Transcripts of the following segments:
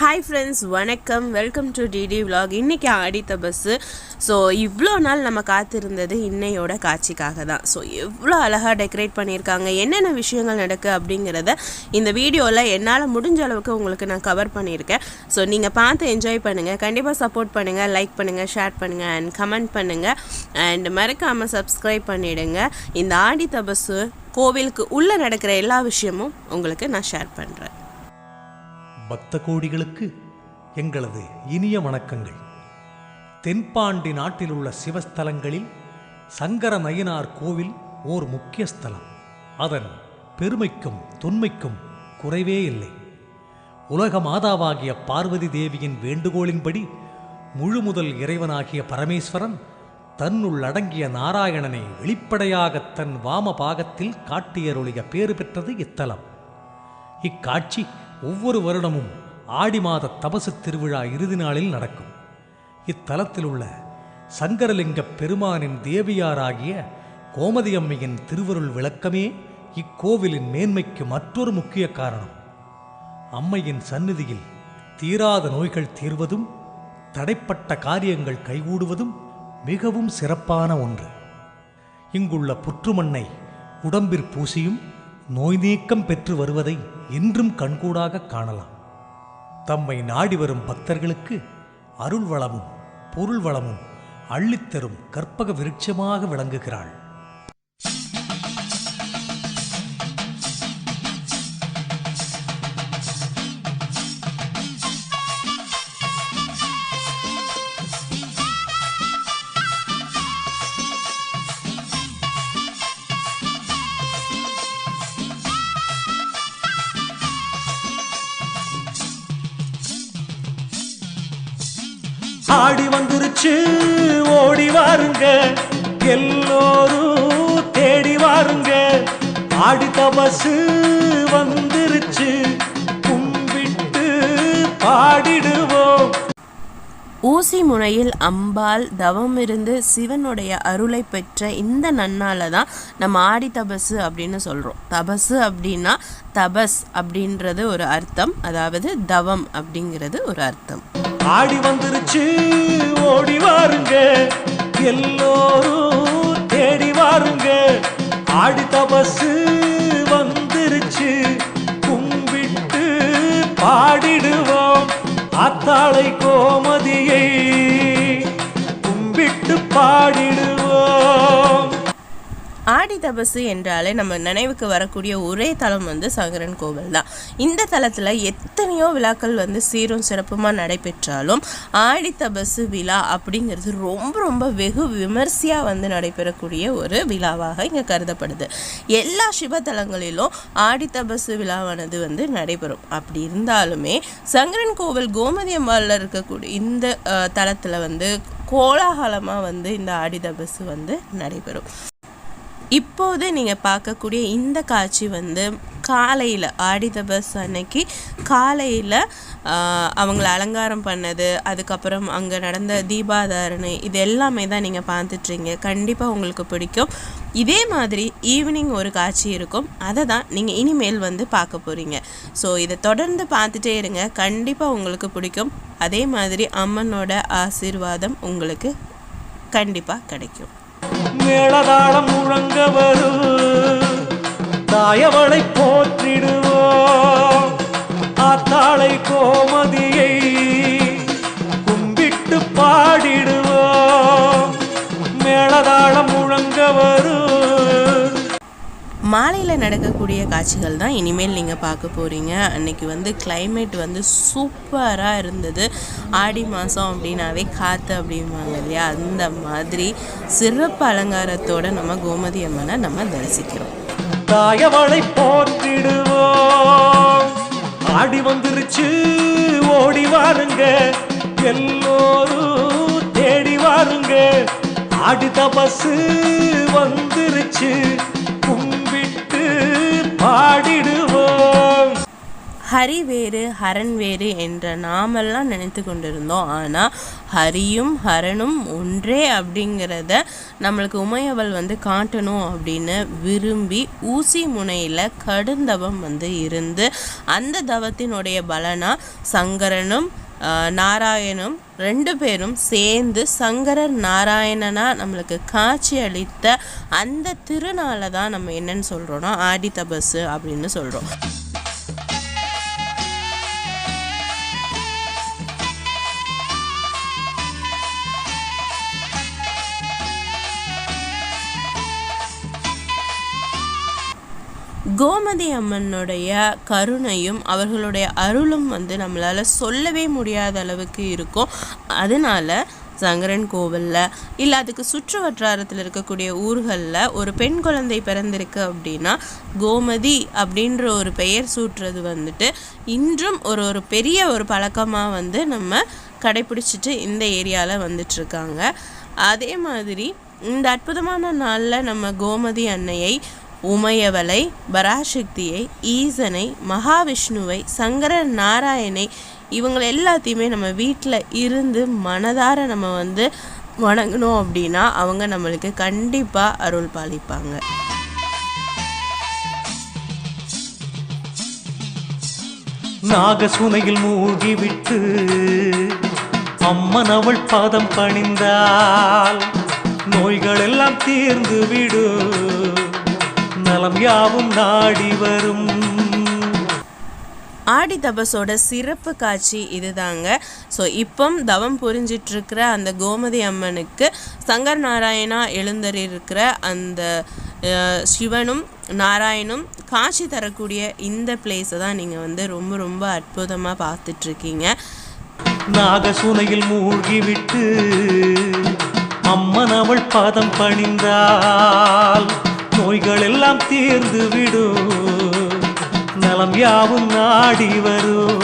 Hi friends வணக்கம். Welcome to DD vlog இன்றைக்கி அடித்த பஸ்ஸு ஸோ இவ்வளோ நாள் நம்ம காத்திருந்தது இன்னையோட காட்சிக்காக தான். ஸோ எவ்வளோ அழகாக டெக்கரேட் பண்ணியிருக்காங்க என்னென்ன விஷயங்கள் நடக்கு அப்படிங்கிறத இந்த வீடியோவில் என்னால் முடிஞ்ச அளவுக்கு உங்களுக்கு நான் கவர் பண்ணியிருக்கேன். ஸோ நீங்கள் பார்த்து என்ஜாய் பண்ணுங்கள் கண்டிப்பாக சப்போர்ட் பண்ணுங்கள் லைக் பண்ணுங்கள் ஷேர் பண்ணுங்கள் அண்ட் கமெண்ட் பண்ணுங்கள் அண்ட் மறக்காமல் சப்ஸ்கிரைப் பண்ணிவிடுங்க இந்த ஆடி தபஸு கோவிலுக்கு உள்ளே நடக்கிற எல்லா விஷயமும் உங்களுக்கு நான் ஷேர் பண்ணுறேன் பக்த கோடிகளுக்கு எங்களது இனிய வணக்கங்கள். தென்பாண்டி நாட்டில் உள்ள சிவஸ்தலங்களில் சங்கர நயினார் கோவில் ஓர் முக்கிய ஸ்தலம். அதன் பெருமைக்கும் தொன்மைக்கும் குறைவே இல்லை. உலக மாதாவாகிய பார்வதி தேவியின் வேண்டுகோளின்படி முழு முதல் இறைவனாகிய பரமேஸ்வரன் தன்னுள் அடங்கிய நாராயணனை வெளிப்படையாக தன் வாம பாகத்தில் காட்டியருளிய பேறு பெற்றது இத்தலம். இக்காட்சி ஒவ்வொரு வருடமும் ஆடி மாத தபசு திருவிழா இறுதி நாளில் நடக்கும். இத்தலத்தில் உள்ள சங்கரலிங்க பெருமானின் தேவியாராகிய கோமதியம்மையின் திருவருள் விளக்கமே இக்கோவிலின் மேன்மைக்கு மற்றொரு முக்கிய காரணம். அம்மையின் சந்நிதியில் தீராத நோய்கள் தீர்வதும் தடைப்பட்ட காரியங்கள் கைகூடுவதும் மிகவும் சிறப்பான ஒன்று. இங்குள்ள புற்றுமண்ணை உடம்பிற் பூசியும் நோய் நீக்கம் பெற்று வருவதை இன்றும் கண்கூடாக காணலாம். தம்மை நாடி வரும் பக்தர்களுக்கு அருள் வளமும் பொருள் வளமும் அள்ளித்தரும் கற்பக விருட்சமாக விளங்குகிறாள். ஆடி வந்துருச்சு ஓடி வாருங்க. எல்லோரும் தேடி வாருங்க. ஆடி தபசு வந்துருச்சு கும்பிட்டு பாடிடுவோம். ஊசி முனையில் அம்பாள் தவம் இருந்து சிவனுடைய அருளை பெற்ற இந்த நன்னால தான் நம்ம ஆடி தபசு அப்படின்னு சொல்கிறோம் தபசு அப்படின்னா தபஸ் அப்படின்றது ஒரு அர்த்தம் அதாவது தவம் அப்படிங்கிறது ஒரு அர்த்தம். ஆடி வந்துருச்சு ஓடி வாருங்க. எல்லோரும் தேடி வாருங்க. ஆடி தபசு வந்துருச்சு கும்பிட்டு பாடிடுவோம். அத்தாளை கோமதியை கும்பிட்டு பாடிடுவோம். ஆடி தபசு என்றாலே நம்ம நினைவுக்கு வரக்கூடிய ஒரே தலம் வந்து சங்கரன் கோவில் தான். இந்த தலத்தில் எத்தனையோ விழாக்கள் வந்து சீரும் சிறப்புமாக நடைபெற்றாலும் ஆடி தபசு விழா அப்படிங்கிறது ரொம்ப ரொம்ப வெகு விமர்சையாக வந்து நடைபெறக்கூடிய ஒரு விழாவாக இங்கே கருதப்படுது. எல்லா சிவத்தலங்களிலும் ஆடி தபசு விழாவானது வந்து நடைபெறும். அப்படி இருந்தாலுமே சங்கரன் கோவில் கோமதி அம்பாளில் இருக்கக்கூடிய இந்த தலத்தில் வந்து கோலாகலமாக வந்து இந்த ஆடி தபசு வந்து நடைபெறும். இப்போது நீங்கள் பார்க்கக்கூடிய இந்த காட்சி வந்து காலையில் ஆடித பஸ் அன்னைக்கு காலையில் அவங்கள அலங்காரம் பண்ணது அதுக்கப்புறம் அங்கே நடந்த தீபாதாரணை இது எல்லாமே தான் நீங்கள் பார்த்துட்றீங்க கண்டிப்பாக உங்களுக்கு பிடிக்கும். இதே மாதிரி ஈவினிங் ஒரு காட்சி இருக்கும். அதை தான் நீங்கள் இனிமேல் வந்து பார்க்க போகிறீங்க ஸோ இதை தொடர்ந்து பார்த்துட்டே இருங்க. கண்டிப்பாக உங்களுக்கு பிடிக்கும். அதே மாதிரி அம்மனோட ஆசீர்வாதம் உங்களுக்கு கண்டிப்பாக கிடைக்கும். மேளதாளம் முழங்க வரும் தாயவளை போற்றிடுவோம். ஆத்தாளை கோமதியை கும்பிட்டு பாடிடுவோம் மாலையில் நடக்கக்கூடிய காட்சிகள் தான் இனிமேல் நீங்கள் பார்க்க போகிறீங்க அன்னைக்கு வந்து கிளைமேட் வந்து சூப்பராக இருந்தது. ஆடி மாதம் அப்படின்னாவே காற்று அப்படிம்பாங்க இல்லையா? அந்த மாதிரி சிறப்பு அலங்காரத்தோடு நம்ம கோமதி அம்மனை நம்ம தரிசிக்கிறோம். தாயவளை போற்றிடுவோம். ஆடி வந்துருச்சு ஓடி வாருங்க. எல்லோரும் தேடி வாருங்க. ஆடி தபசு வந்துருச்சு. பாடிடுவோம். ஹரி வேறு ஹரன் வேறு என்ற நாமெல்லாம் நினைத்து கொண்டிருந்தோம். ஆனால் ஹரியும் ஹரனும் ஒன்றே அப்படிங்கிறத நம்மளுக்கு உமையவள் வந்து காட்டணும் அப்படின்னு விரும்பி ஊசி முனையில் கடுந்தவம் வந்து இருந்து அந்த தவத்தினுடைய பலனாக சங்கரனும் நாராயணும் ரெண்டு பேரும் சேர்ந்து சங்கரர் நாராயணனாக நம்மளுக்கு காட்சி அளித்த அந்த திருநாளை தான் நம்ம என்னன்னு சொல்கிறோன்னா ஆடி தபசு அப்படின்னு சொல்கிறோம் கோமதி அம்மனுடைய கருணையும் அவர்களுடைய அருளும் வந்து நம்மளால் சொல்லவே முடியாத அளவுக்கு இருக்கும். அதனால சங்கரன் கோவிலில் இல்லை அதுக்கு சுற்று வட்டாரத்தில் இருக்கக்கூடிய ஊர்களில் ஒரு பெண் குழந்தை பிறந்திருக்கு அப்படின்னா கோமதி அப்படின்ற ஒரு பெயர் சூட்டுறது வந்துட்டு இன்றும் ஒரு ஒரு பெரிய ஒரு பழக்கமாக வந்து நம்ம கடைப்பிடிச்சிட்டு இந்த ஏரியாவில் வந்துட்டுருக்காங்க. அதே மாதிரி இந்த அற்புதமான நாளில் நம்ம கோமதி அன்னையை உமையவளை பராசக்தியை ஈசனை மகாவிஷ்ணுவை சங்கர நாராயணை இவங்களை எல்லாத்தையுமே நம்ம வீட்டில் இருந்து மனதார நம்ம வந்து வணங்கணும் அப்படின்னா அவங்க நம்மளுக்கு கண்டிப்பாக அருள் பாலிப்பாங்க. நாகசுனையில் மூழ்கிவிட்டு அம்மன் அவள் பாதம் பணிந்தால் நோய்கள் எல்லாம் தீர்ந்து விடும் நலம் யாவும் நாடி வரும். ஆடி தபஸோட சிறப்பு காட்சி இதுதாங்க. ஸோ இப்போ தவம் புரிஞ்சிட்டு இருக்கிற அந்த கோமதி அம்மனுக்கு சங்கர் நாராயணா எழுந்தறியிருக்கிற அந்த சிவனும் நாராயணும் காட்சி தரக்கூடிய இந்த பிளேஸை தான் நீங்கள் வந்து ரொம்ப ரொம்ப அற்புதமாக பார்த்துட்ருக்கீங்க. நாகசுனையில் மூழ்கிவிட்டு அம்மன் அவள் பாதம் பணிந்தால் நோய்கள் எல்லாம் தீர்ந்து விடும் நலம் யாவும் நாடி வரும்.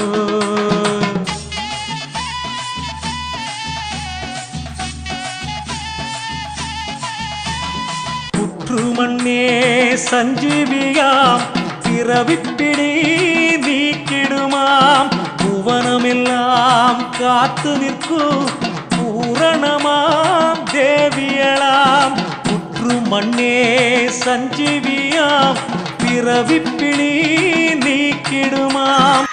புற்றுமண்ணே சஞ்சீவியாம் பிறவிப்பிடி நீக்கிடுமாம். புவனமெல்லாம் காத்து நிற்கும் பூரணமாம் தேவியலாம் தேவியளாம் மண்ணே சஞ்சீவியாம் பிறவிப்பிடி நீக்கிடுமாம்.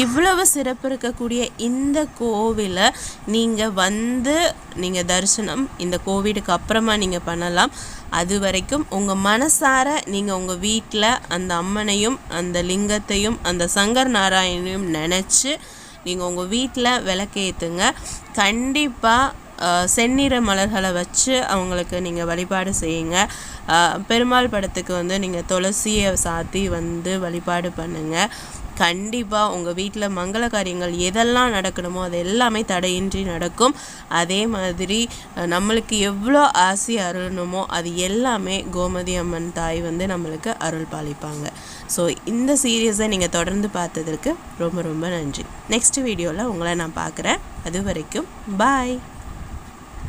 இவ்வளவு சிறப்பு இருக்கக்கூடிய இந்த கோவிலை நீங்கள் வந்து நீங்கள் தரிசனம் இந்த கோவிடுக்கு அப்புறமா நீங்கள் பண்ணலாம். அது வரைக்கும் உங்கள் மனசார நீங்கள் உங்கள் வீட்டில் அந்த அம்மனையும் அந்த லிங்கத்தையும் அந்த சங்கர் நாராயணையும் நினச்சி நீங்கள் உங்கள் வீட்டில் விளக்கேற்றுங்க கண்டிப்பாக செந்நிற மலர்களை வச்சு அவங்களுக்கு நீங்கள் வழிபாடு செய்யுங்க. பெருமாள் படத்துக்கு வந்து நீங்கள் துளசியை சாத்தி வந்து வழிபாடு பண்ணுங்கள் கண்டிப்பாக உங்கள் வீட்டில் மங்கள காரியங்கள் எதெல்லாம் நடக்கணுமோ அது எல்லாமே தடையின்றி நடக்கும். அதே மாதிரி நம்மளுக்கு எவ்வளோ ஆசை அருளணுமோ அது எல்லாமே கோமதி அம்மன் தாய் வந்து நம்மளுக்கு அருள் பாலிப்பாங்க. ஸோ இந்த சீரியஸை நீங்கள் தொடர்ந்து பார்த்ததற்கு ரொம்ப ரொம்ப நன்றி. நெக்ஸ்ட் வீடியோவில் உங்களை நான் பார்க்குறேன். அது வரைக்கும் பாய்